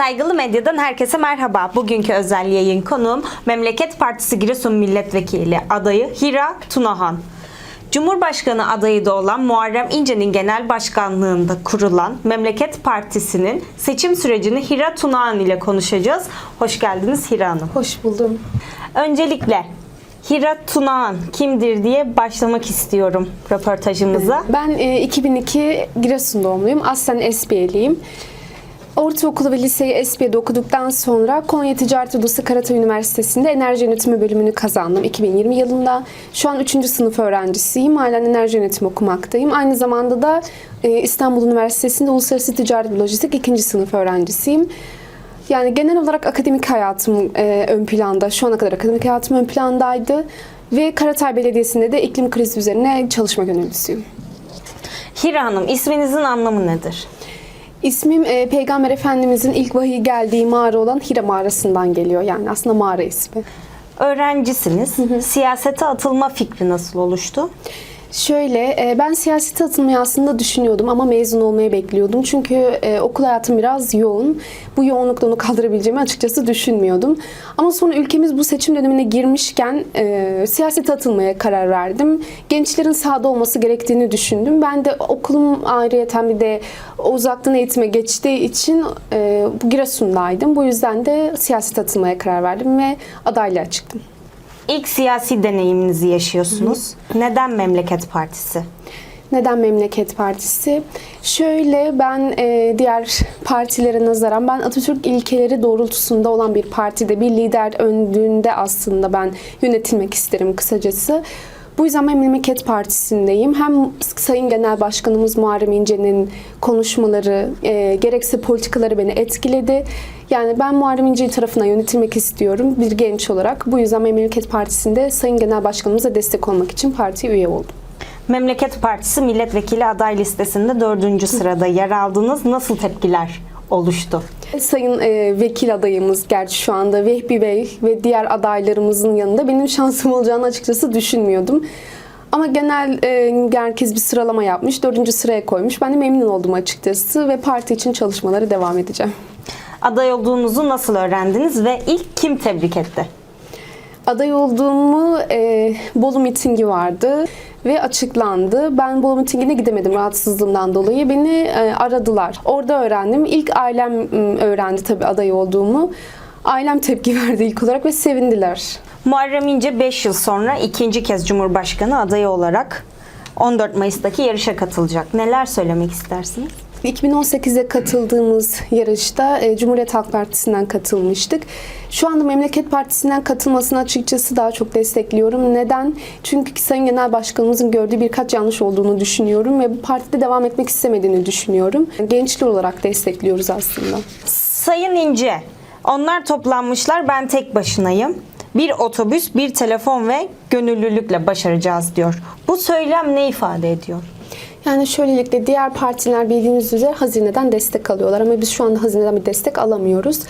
Saygılı Medya'dan herkese merhaba. Bugünkü özel yayın konuğum Memleket Partisi Giresun Milletvekili adayı Hira Tunahan. Cumhurbaşkanı adayı da olan Muharrem İnce'nin genel başkanlığında kurulan Memleket Partisi'nin seçim sürecini Hira Tunahan ile konuşacağız. Hoş geldiniz Hira Hanım. Hoş buldum. Öncelikle Hira Tunahan kimdir diye başlamak istiyorum röportajımıza. Ben e, 2002 Giresun doğumluyum. Aslen Esbiyeliyim. Ortaokulu ve liseyi Esbiye'de okuduktan sonra Konya Ticaret Odası Karatay Üniversitesi'nde enerji yönetimi bölümünü kazandım 2020 yılında. Şu an 3. sınıf öğrencisiyim. Halen enerji yönetimi okumaktayım. Aynı zamanda da e, İstanbul Üniversitesi'nde Uluslararası Ticaret ve Lojistik 2. sınıf öğrencisiyim. Yani genel olarak akademik hayatım e, ön planda, şu ana kadar akademik hayatım ön plandaydı. Ve Karatay Belediyesi'nde de iklim krizi üzerine çalışma gönüllüsüyüm. Hira Hanım isminizin anlamı nedir? İsmim e, Peygamber Efendimizin ilk vahiy geldiği mağara olan Hira mağarasından geliyor. Yani aslında mağara ismi. Öğrencisiniz. Siyasete atılma fikri nasıl oluştu? Şöyle, e, ben siyasete atılmayı aslında düşünüyordum ama mezun olmayı bekliyordum. Çünkü e, okul hayatım biraz yoğun. Bu yoğunlukla onu kaldırabileceğimi açıkçası düşünmüyordum. Ama sonra ülkemiz bu seçim dönemine girmişken e, siyasete atılmaya karar verdim. Gençlerin sahada olması gerektiğini düşündüm. Ben de okulum ayrıyeten bir de uzaktan eğitime geçtiği için bu Giresun'daydım. Bu yüzden de siyasete atılmaya karar verdim ve adaylığa çıktım. İlk siyasi deneyiminizi yaşıyorsunuz. Neden Memleket Partisi? Neden Memleket Partisi? Şöyle ben e, diğer partilere nazaran ben Atatürk ilkeleri doğrultusunda olan bir partide bir lider öndüğünde aslında ben yönetilmek isterim kısacası. Bu yüzden ben Memleket Partisi'ndeyim. Hem Sayın Genel Başkanımız Muharrem İnce'nin konuşmaları, e, gerekse politikaları beni etkiledi. Yani ben Muharrem İnce tarafına yönetilmek istiyorum bir genç olarak. Bu yüzden Memleket Partisi'nde Sayın Genel Başkanımıza destek olmak için partiye üye oldum. Memleket Partisi milletvekili aday listesinde dördüncü sırada yer aldınız. Nasıl tepkiler oluştu? Sayın e, vekil adayımız gerçi şu anda Vehbi Bey ve diğer adaylarımızın yanında benim şansım olacağını açıkçası düşünmüyordum. Ama genel e, herkes bir sıralama yapmış. Dördüncü sıraya koymuş. Ben de memnun oldum açıkçası ve parti için çalışmaları devam edeceğim. Aday olduğunuzu nasıl öğrendiniz ve ilk kim tebrik etti? Aday olduğumu e, Bolu mitingi vardı ve açıklandı. Ben Bolu mitingine gidemedim rahatsızlığımdan dolayı. Beni e, aradılar. Orada öğrendim. İlk ailem öğrendi tabii aday olduğumu. Ailem tepki verdi ilk olarak ve sevindiler. Muharrem İnce 5 yıl sonra ikinci kez Cumhurbaşkanı adayı olarak 14 Mayıs'taki yarışa katılacak. Neler söylemek istersiniz? 2018'de katıldığımız yarışta e, Cumhuriyet Halk Partisi'nden katılmıştık. Şu anda Memleket Partisi'nden katılmasını açıkçası daha çok destekliyorum. Neden? Çünkü Sayın Genel Başkanımızın gördüğü birkaç yanlış olduğunu düşünüyorum ve bu partide devam etmek istemediğini düşünüyorum. Gençler olarak destekliyoruz aslında. Sayın İnce, onlar toplanmışlar ben tek başınayım. Bir otobüs, bir telefon ve gönüllülükle başaracağız diyor. Bu söylem ne ifade ediyor? Yani şöylelikle diğer partiler bildiğiniz üzere hazineden destek alıyorlar ama biz şu anda hazineden bir destek alamıyoruz.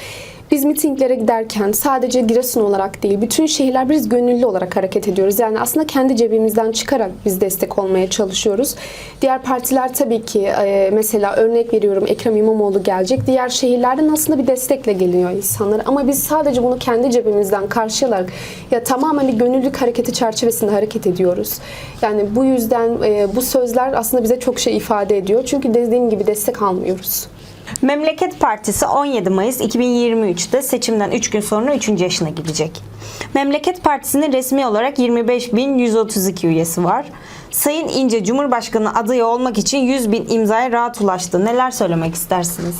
Biz mitinglere giderken sadece Giresun olarak değil, bütün şehirler biz gönüllü olarak hareket ediyoruz. Yani aslında kendi cebimizden çıkarak biz destek olmaya çalışıyoruz. Diğer partiler tabii ki e, mesela örnek veriyorum Ekrem İmamoğlu gelecek. Diğer şehirlerden aslında bir destekle geliyor insanlar. Ama biz sadece bunu kendi cebimizden karşılayarak ya tamamen bir gönüllülük hareketi çerçevesinde hareket ediyoruz. Yani bu yüzden e, bu sözler aslında bize çok şey ifade ediyor. Çünkü dediğim gibi destek almıyoruz. Memleket Partisi 17 Mayıs 2023'te seçimden 3 gün sonra 3. yaşına gidecek. Memleket Partisi'nin resmi olarak 25.132 üyesi var. Sayın İnce Cumhurbaşkanı adayı olmak için 100 bin imzaya rahat ulaştı. Neler söylemek istersiniz?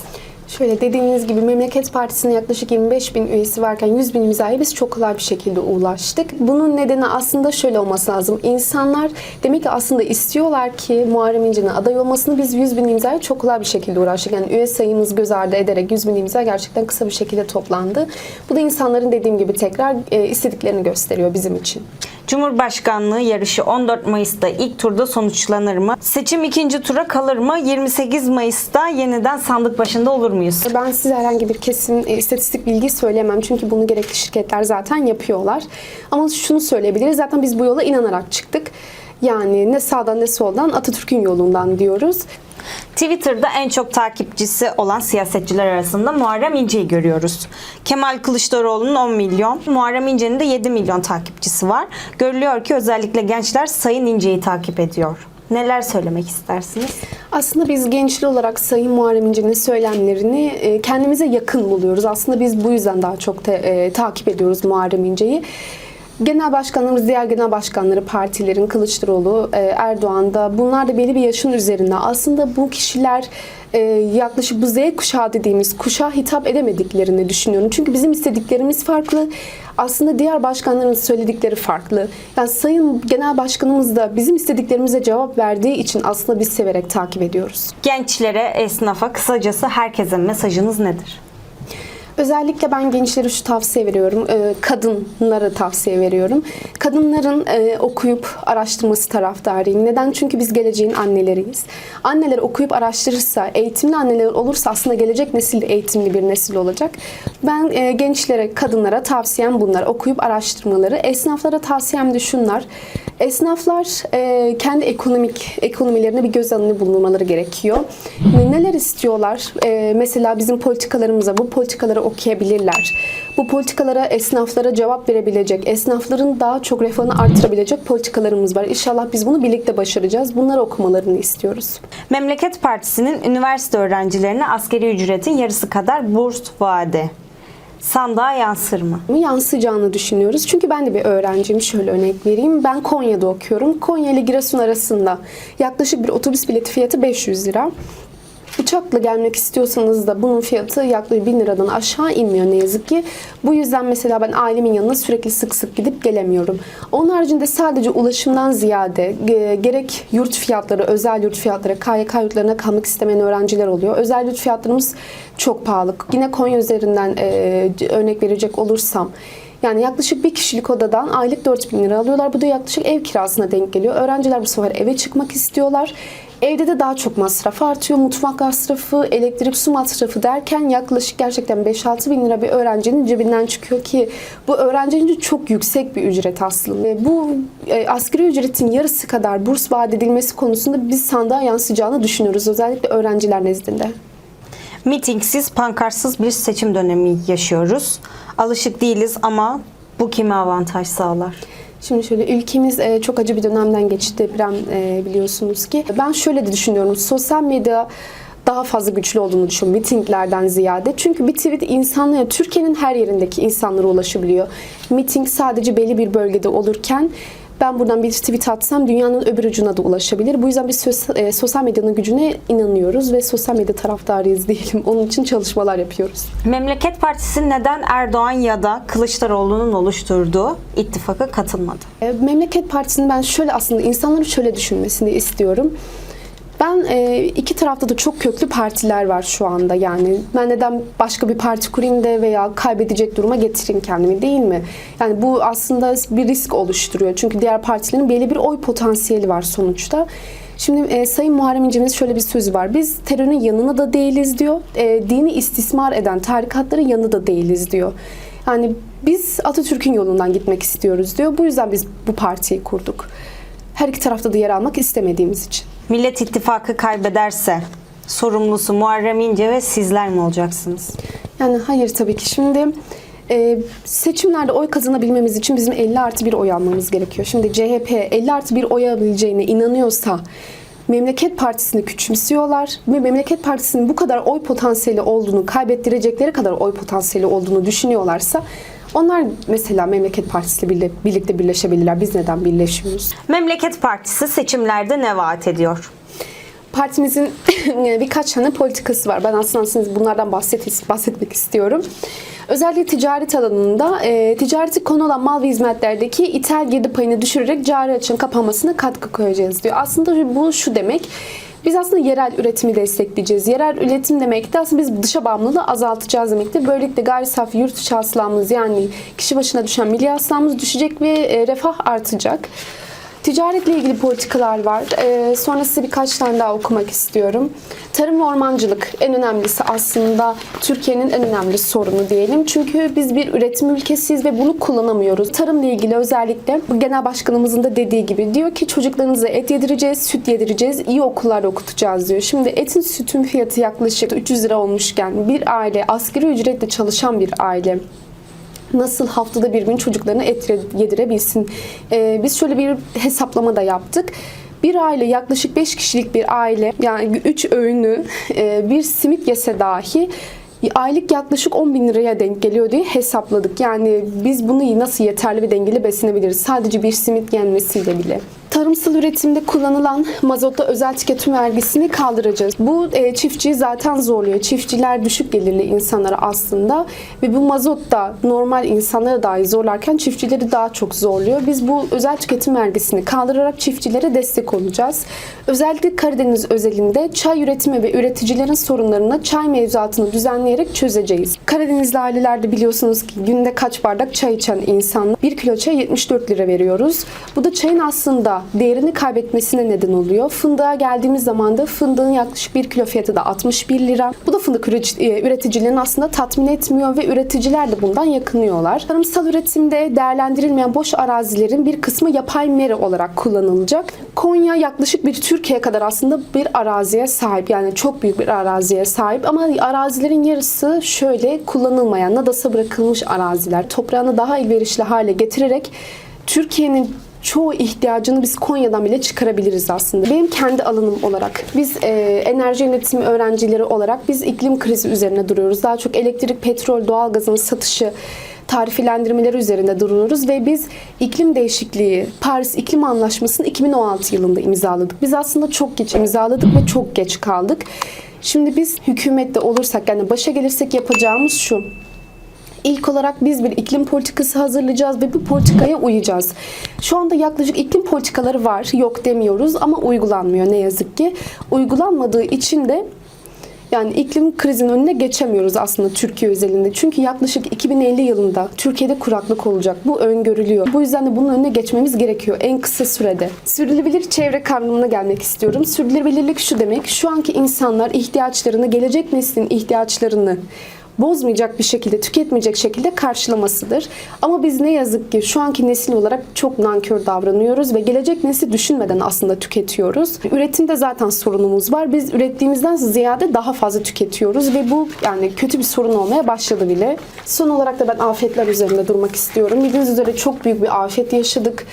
Şöyle dediğiniz gibi Memleket Partisi'nin yaklaşık 25 bin üyesi varken 100 bin imzaya biz çok kolay bir şekilde ulaştık. Bunun nedeni aslında şöyle olması lazım. İnsanlar demek ki aslında istiyorlar ki Muharrem İnce'nin aday olmasını biz 100 bin imzaya çok kolay bir şekilde uğraştık. Yani üye sayımız göz ardı ederek 100 bin imza gerçekten kısa bir şekilde toplandı. Bu da insanların dediğim gibi tekrar e, istediklerini gösteriyor bizim için. Cumhurbaşkanlığı yarışı 14 Mayıs'ta ilk turda sonuçlanır mı? Seçim ikinci tura kalır mı? 28 Mayıs'ta yeniden sandık başında olur muyuz? Ben size herhangi bir kesin e, istatistik bilgi söyleyemem. Çünkü bunu gerekli şirketler zaten yapıyorlar. Ama şunu söyleyebiliriz. Zaten biz bu yola inanarak çıktık. Yani ne sağdan ne soldan Atatürk'ün yolundan diyoruz. Twitter'da en çok takipçisi olan siyasetçiler arasında Muharrem İnce'yi görüyoruz. Kemal Kılıçdaroğlu'nun 10 milyon, Muharrem İnce'nin de 7 milyon takipçisi var. Görülüyor ki özellikle gençler Sayın İnce'yi takip ediyor. Neler söylemek istersiniz? Aslında biz gençli olarak Sayın Muharrem İnce'nin söylemlerini e, kendimize yakın buluyoruz. Aslında biz bu yüzden daha çok te- e, takip ediyoruz Muharrem İnce'yi. Genel başkanlarımız, diğer genel başkanları partilerin Kılıçdaroğlu, e, Erdoğan da bunlar da belli bir yaşın üzerinde. Aslında bu kişiler e, yaklaşık bu Z kuşağı dediğimiz kuşağa hitap edemediklerini düşünüyorum. Çünkü bizim istediklerimiz farklı. Aslında diğer başkanların söyledikleri farklı. Yani Sayın Genel Başkanımız da bizim istediklerimize cevap verdiği için aslında biz severek takip ediyoruz. Gençlere, esnafa, kısacası herkese mesajınız nedir? Özellikle ben gençlere şu tavsiye veriyorum. e, Kadınlara tavsiye veriyorum. Kadınların e, okuyup araştırması taraftarıyım. Neden? Çünkü biz geleceğin anneleriyiz. Anneler okuyup araştırırsa, eğitimli anneler olursa aslında gelecek nesil eğitimli bir nesil olacak. Ben e, gençlere, kadınlara tavsiyem bunlar. Okuyup araştırmaları. Esnaflara tavsiyem de şunlar. Esnaflar e, kendi ekonomik ekonomilerine bir göz önüne bulunmaları gerekiyor. Ne- Neler istiyorlar? E, mesela bizim politikalarımıza, bu politikaları okuyabilirler. Bu politikalara, esnaflara cevap verebilecek, esnafların daha çok refahını artırabilecek politikalarımız var. İnşallah biz bunu birlikte başaracağız. Bunları okumalarını istiyoruz. Memleket Partisi'nin üniversite öğrencilerine askeri ücretin yarısı kadar burs vaadi. Sandığa yansır mı? yansıyacağını düşünüyoruz. Çünkü ben de bir öğrenciyim. Şöyle örnek vereyim. Ben Konya'da okuyorum. Konya ile Giresun arasında yaklaşık bir otobüs bileti fiyatı 500 lira. Uçakla gelmek istiyorsanız da bunun fiyatı yaklaşık 1000 liradan aşağı inmiyor ne yazık ki. Bu yüzden mesela ben ailemin yanına sürekli sık sık gidip gelemiyorum. Onun haricinde sadece ulaşımdan ziyade e, gerek yurt fiyatları, özel yurt fiyatları, KYK yurtlarına kalmak istemeyen öğrenciler oluyor. Özel yurt fiyatlarımız çok pahalı. Yine Konya üzerinden e, örnek verecek olursam yani yaklaşık bir kişilik odadan aylık 4000 lira alıyorlar. Bu da yaklaşık ev kirasına denk geliyor. Öğrenciler bu sefer eve çıkmak istiyorlar. Evde de daha çok masraf artıyor. Mutfak masrafı, elektrik su masrafı derken yaklaşık gerçekten 5-6 bin lira bir öğrencinin cebinden çıkıyor ki bu öğrencinin çok yüksek bir ücret aslında. Bu e, asgari ücretin yarısı kadar burs vaat edilmesi konusunda biz sandığa yansıyacağını düşünüyoruz. Özellikle öğrenciler nezdinde. Mitingsiz, pankartsız bir seçim dönemi yaşıyoruz. Alışık değiliz ama bu kime avantaj sağlar? Şimdi şöyle ülkemiz e, çok acı bir dönemden geçti deprem e, biliyorsunuz ki. Ben şöyle de düşünüyorum. Sosyal medya daha fazla güçlü olduğunu düşünüyorum mitinglerden ziyade. Çünkü bir tweet insanlara, Türkiye'nin her yerindeki insanlara ulaşabiliyor. Miting sadece belli bir bölgede olurken ben buradan bir tweet atsam dünyanın öbür ucuna da ulaşabilir. Bu yüzden biz söz- e, sosyal medyanın gücüne inanıyoruz ve sosyal medya taraftarıyız diyelim. Onun için çalışmalar yapıyoruz. Memleket Partisi neden Erdoğan ya da Kılıçdaroğlu'nun oluşturduğu ittifaka katılmadı? E, Memleket Partisi'nin ben şöyle aslında insanların şöyle düşünmesini istiyorum. Ben e, iki tarafta da çok köklü partiler var şu anda yani. Ben neden başka bir parti kurayım da veya kaybedecek duruma getireyim kendimi değil mi? Yani bu aslında bir risk oluşturuyor. Çünkü diğer partilerin belli bir oy potansiyeli var sonuçta. Şimdi e, Sayın Muharrem İnce'nin şöyle bir sözü var. Biz terörün yanına da değiliz diyor. E, dini istismar eden tarikatların yanı da değiliz diyor. Yani biz Atatürk'ün yolundan gitmek istiyoruz diyor. Bu yüzden biz bu partiyi kurduk. Her iki tarafta da yer almak istemediğimiz için. Millet İttifakı kaybederse sorumlusu Muharrem İnce ve sizler mi olacaksınız? Yani hayır tabii ki. Şimdi e, seçimlerde oy kazanabilmemiz için bizim 50 artı bir oy almamız gerekiyor. Şimdi CHP 50 artı bir oy alabileceğine inanıyorsa Memleket Partisi'ni küçümsüyorlar ve Memleket Partisi'nin bu kadar oy potansiyeli olduğunu, kaybettirecekleri kadar oy potansiyeli olduğunu düşünüyorlarsa onlar mesela Memleket Partisi ile birlikte birleşebilirler. Biz neden birleşmiyoruz? Memleket Partisi seçimlerde ne vaat ediyor? Partimizin birkaç tane politikası var. Ben aslında size bunlardan bahset, bahsetmek istiyorum. Özellikle ticaret alanında e, ticareti konu olan mal ve hizmetlerdeki ithal girdi payını düşürerek cari açığın kapanmasına katkı koyacağız diyor. Aslında bu şu demek. Biz aslında yerel üretimi destekleyeceğiz. Yerel üretim demek de aslında biz dışa bağımlılığı azaltacağız demektir. Böylelikle gayri safi yurt dışı hasılamız yani kişi başına düşen milli hasılamız düşecek ve e, refah artacak. Ticaretle ilgili politikalar var. Ee, sonra birkaç tane daha okumak istiyorum. Tarım ve ormancılık en önemlisi aslında Türkiye'nin en önemli sorunu diyelim. Çünkü biz bir üretim ülkesiyiz ve bunu kullanamıyoruz. Tarımla ilgili özellikle genel başkanımızın da dediği gibi diyor ki çocuklarınıza et yedireceğiz, süt yedireceğiz, iyi okullarda okutacağız diyor. Şimdi etin sütün fiyatı yaklaşık 300 lira olmuşken bir aile asgari ücretle çalışan bir aile nasıl haftada bir gün çocuklarına et yedirebilsin. Ee, biz şöyle bir hesaplama da yaptık. Bir aile yaklaşık 5 kişilik bir aile yani 3 öğünü e, bir simit yese dahi aylık yaklaşık 10 bin liraya denk geliyor diye hesapladık. Yani biz bunu nasıl yeterli ve dengeli besinebiliriz? Sadece bir simit yenmesiyle bile. Tarımsal üretimde kullanılan mazotta özel tüketim vergisini kaldıracağız. Bu e, çiftçiyi zaten zorluyor. Çiftçiler düşük gelirli insanlara aslında ve bu mazot da normal insanlara dahi zorlarken çiftçileri daha çok zorluyor. Biz bu özel tüketim vergisini kaldırarak çiftçilere destek olacağız. Özellikle Karadeniz özelinde çay üretimi ve üreticilerin sorunlarını çay mevzuatını düzenleyerek çözeceğiz. Karadenizli ailelerde biliyorsunuz ki günde kaç bardak çay içen insanlar. 1 kilo çay 74 lira veriyoruz. Bu da çayın aslında değerini kaybetmesine neden oluyor. Fındığa geldiğimiz zaman da fındığın yaklaşık 1 kilo fiyatı da 61 lira. Bu da fındık üretici- üreticilerini aslında tatmin etmiyor ve üreticiler de bundan yakınıyorlar. Tarımsal üretimde değerlendirilmeyen boş arazilerin bir kısmı yapay meri olarak kullanılacak. Konya yaklaşık bir Türkiye kadar aslında bir araziye sahip. Yani çok büyük bir araziye sahip ama arazilerin yarısı şöyle kullanılmayan, nadasa bırakılmış araziler. Toprağını daha elverişli hale getirerek Türkiye'nin çoğu ihtiyacını biz Konya'dan bile çıkarabiliriz aslında. Benim kendi alanım olarak biz e, enerji yönetimi öğrencileri olarak biz iklim krizi üzerine duruyoruz. Daha çok elektrik, petrol, doğalgazın satışı tarifelendirmeleri üzerinde duruyoruz ve biz iklim değişikliği, Paris İklim Anlaşması'nı 2016 yılında imzaladık. Biz aslında çok geç imzaladık ve çok geç kaldık. Şimdi biz hükümette olursak yani başa gelirsek yapacağımız şu. İlk olarak biz bir iklim politikası hazırlayacağız ve bu politikaya uyacağız. Şu anda yaklaşık iklim politikaları var, yok demiyoruz ama uygulanmıyor ne yazık ki. Uygulanmadığı için de yani iklim krizinin önüne geçemiyoruz aslında Türkiye özelinde. Çünkü yaklaşık 2050 yılında Türkiye'de kuraklık olacak. Bu öngörülüyor. Bu yüzden de bunun önüne geçmemiz gerekiyor en kısa sürede. Sürdürülebilir çevre kavramına gelmek istiyorum. Sürdürülebilirlik şu demek. Şu anki insanlar ihtiyaçlarını, gelecek neslin ihtiyaçlarını bozmayacak bir şekilde, tüketmeyecek şekilde karşılamasıdır. Ama biz ne yazık ki şu anki nesil olarak çok nankör davranıyoruz ve gelecek nesli düşünmeden aslında tüketiyoruz. Üretimde zaten sorunumuz var. Biz ürettiğimizden ziyade daha fazla tüketiyoruz ve bu yani kötü bir sorun olmaya başladı bile. Son olarak da ben afetler üzerinde durmak istiyorum. Bildiğiniz üzere çok büyük bir afet yaşadık.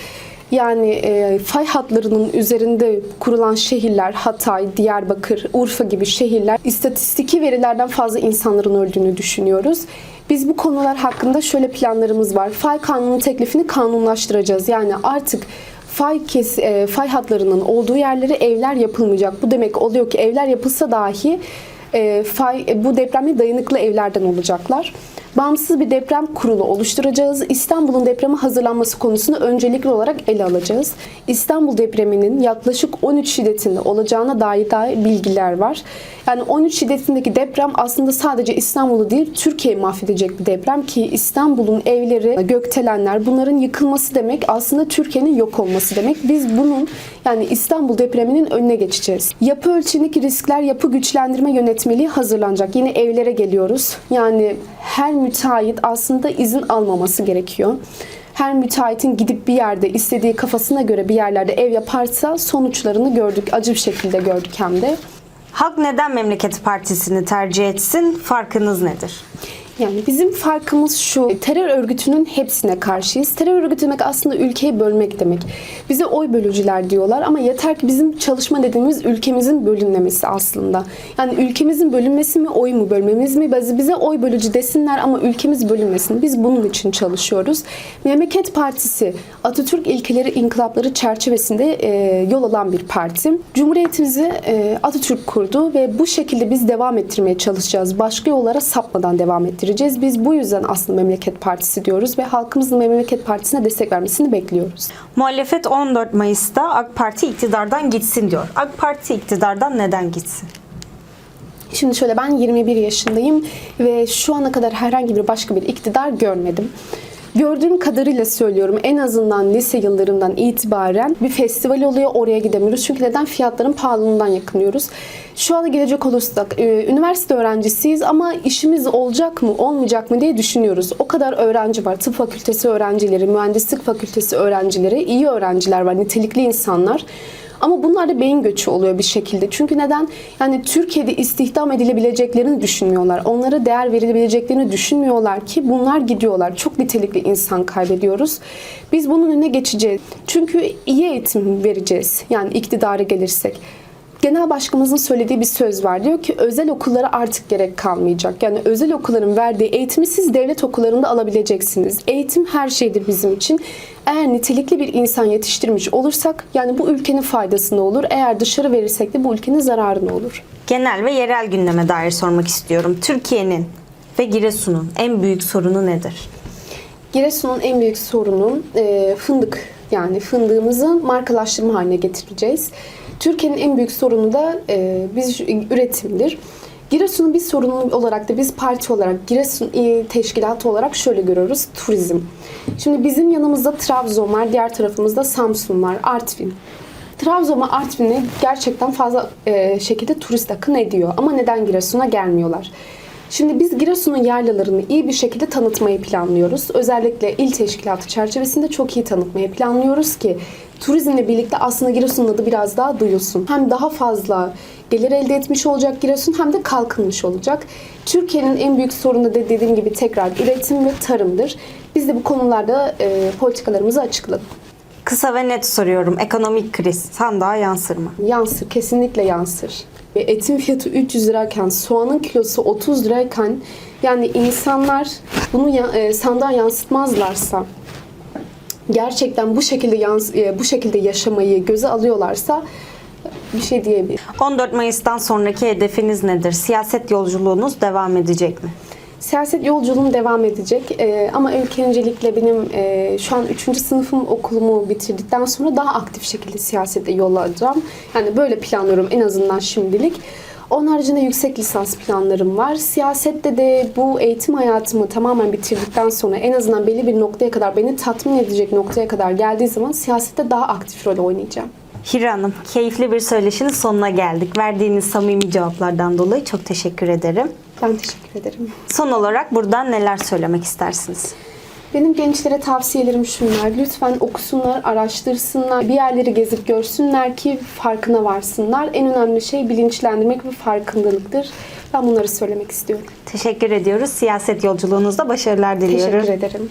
Yani e, fay hatlarının üzerinde kurulan şehirler, Hatay, Diyarbakır, Urfa gibi şehirler istatistiki verilerden fazla insanların öldüğünü düşünüyoruz. Biz bu konular hakkında şöyle planlarımız var. Fay kanunu teklifini kanunlaştıracağız. Yani artık fay kes, e, fay hatlarının olduğu yerlere evler yapılmayacak. Bu demek oluyor ki evler yapılsa dahi e, fay bu depreme dayanıklı evlerden olacaklar. Bağımsız bir deprem kurulu oluşturacağız. İstanbul'un depreme hazırlanması konusunu öncelikli olarak ele alacağız. İstanbul depreminin yaklaşık 13 şiddetinde olacağına dair dair bilgiler var. Yani 13 şiddetindeki deprem aslında sadece İstanbul'u değil Türkiye'yi mahvedecek bir deprem ki İstanbul'un evleri, gökdelenler bunların yıkılması demek aslında Türkiye'nin yok olması demek. Biz bunun yani İstanbul depreminin önüne geçeceğiz. Yapı ölçenik riskler yapı güçlendirme yönetmeliği hazırlanacak. Yine evlere geliyoruz. Yani her müteahhit aslında izin almaması gerekiyor. Her müteahhitin gidip bir yerde istediği kafasına göre bir yerlerde ev yaparsa sonuçlarını gördük. Acı bir şekilde gördük hem de. Halk neden Memleket Partisi'ni tercih etsin? Farkınız nedir? Yani bizim farkımız şu. Terör örgütünün hepsine karşıyız. Terör örgütü demek aslında ülkeyi bölmek demek. Bize oy bölücüler diyorlar ama yeter ki bizim çalışma dediğimiz ülkemizin bölünmemesi aslında. Yani ülkemizin bölünmesi mi, oy mu bölmemiz mi? Bize bize oy bölücü desinler ama ülkemiz bölünmesin. Biz bunun için çalışıyoruz. Memleket Partisi Atatürk ilkeleri, inkılapları çerçevesinde e, yol alan bir parti. Cumhuriyetimizi e, Atatürk kurdu ve bu şekilde biz devam ettirmeye çalışacağız. Başka yollara sapmadan devam ettireceğiz. Biz bu yüzden aslında Memleket Partisi diyoruz ve halkımızın Memleket Partisi'ne destek vermesini bekliyoruz. Muhalefet 14 Mayıs'ta AK Parti iktidardan gitsin diyor. AK Parti iktidardan neden gitsin? Şimdi şöyle ben 21 yaşındayım ve şu ana kadar herhangi bir başka bir iktidar görmedim. Gördüğüm kadarıyla söylüyorum en azından lise yıllarından itibaren bir festival oluyor oraya gidemiyoruz. Çünkü neden? Fiyatların pahalılığından yakınıyoruz. Şu anda gelecek olursak e, üniversite öğrencisiyiz ama işimiz olacak mı olmayacak mı diye düşünüyoruz. O kadar öğrenci var. Tıp fakültesi öğrencileri, mühendislik fakültesi öğrencileri, iyi öğrenciler var, nitelikli insanlar. Ama bunlar da beyin göçü oluyor bir şekilde. Çünkü neden? Yani Türkiye'de istihdam edilebileceklerini düşünmüyorlar. Onlara değer verilebileceklerini düşünmüyorlar ki bunlar gidiyorlar. Çok nitelikli insan kaybediyoruz. Biz bunun önüne geçeceğiz. Çünkü iyi eğitim vereceğiz. Yani iktidara gelirsek. Genel başkanımızın söylediği bir söz var. Diyor ki özel okullara artık gerek kalmayacak. Yani özel okulların verdiği eğitimi siz devlet okullarında alabileceksiniz. Eğitim her şeydir bizim için. Eğer nitelikli bir insan yetiştirmiş olursak yani bu ülkenin faydasına olur. Eğer dışarı verirsek de bu ülkenin zararına olur. Genel ve yerel gündeme dair sormak istiyorum. Türkiye'nin ve Giresun'un en büyük sorunu nedir? Giresun'un en büyük sorunu e, fındık. Yani fındığımızı markalaştırma haline getireceğiz. Türkiye'nin en büyük sorunu da e, biz üretimdir. Giresun'un bir sorunu olarak da biz parti olarak Giresun İl Teşkilatı olarak şöyle görüyoruz. Turizm. Şimdi bizim yanımızda Trabzon var, diğer tarafımızda Samsun var, Artvin. Trabzon ve Artvin'e gerçekten fazla e, şekilde turist akın ediyor. Ama neden Giresun'a gelmiyorlar? Şimdi biz Giresun'un yaylalarını iyi bir şekilde tanıtmayı planlıyoruz. Özellikle il teşkilatı çerçevesinde çok iyi tanıtmayı planlıyoruz ki turizmle birlikte aslında Giresun'un adı biraz daha duyulsun. Hem daha fazla gelir elde etmiş olacak Giresun hem de kalkınmış olacak. Türkiye'nin en büyük sorunu da dediğim gibi tekrar üretim ve tarımdır. Biz de bu konularda e, politikalarımızı açıkladık. Kısa ve net soruyorum. Ekonomik kriz sandığa yansır mı? Yansır, kesinlikle yansır. Ve etin fiyatı 300 lirayken, soğanın kilosu 30 lirayken yani insanlar bunu ya- e, sandığa yansıtmazlarsa gerçekten bu şekilde yans- e, bu şekilde yaşamayı göze alıyorlarsa bir şey diyebilirim. 14 Mayıs'tan sonraki hedefiniz nedir? Siyaset yolculuğunuz devam edecek mi? Siyaset yolculuğum devam edecek Ee, ama ilk öncelikle benim e, şu an 3. sınıfım okulumu bitirdikten sonra daha aktif şekilde siyasete yol alacağım. Yani böyle planlıyorum en azından şimdilik. Onun haricinde yüksek lisans planlarım var. Siyasette de bu eğitim hayatımı tamamen bitirdikten sonra en azından belli bir noktaya kadar beni tatmin edecek noktaya kadar geldiği zaman siyasette daha aktif rol oynayacağım. Hira Hanım, keyifli bir söyleşinin sonuna geldik. Verdiğiniz samimi cevaplardan dolayı çok teşekkür ederim. Ben teşekkür ederim. Son olarak buradan neler söylemek istersiniz? Benim gençlere tavsiyelerim şunlar. Lütfen okusunlar, araştırsınlar, bir yerleri gezip görsünler ki farkına varsınlar. En önemli şey bilinçlendirmek ve farkındalıktır. Ben bunları söylemek istiyorum. Teşekkür ediyoruz. Siyaset yolculuğunuzda başarılar diliyorum. Teşekkür ederim.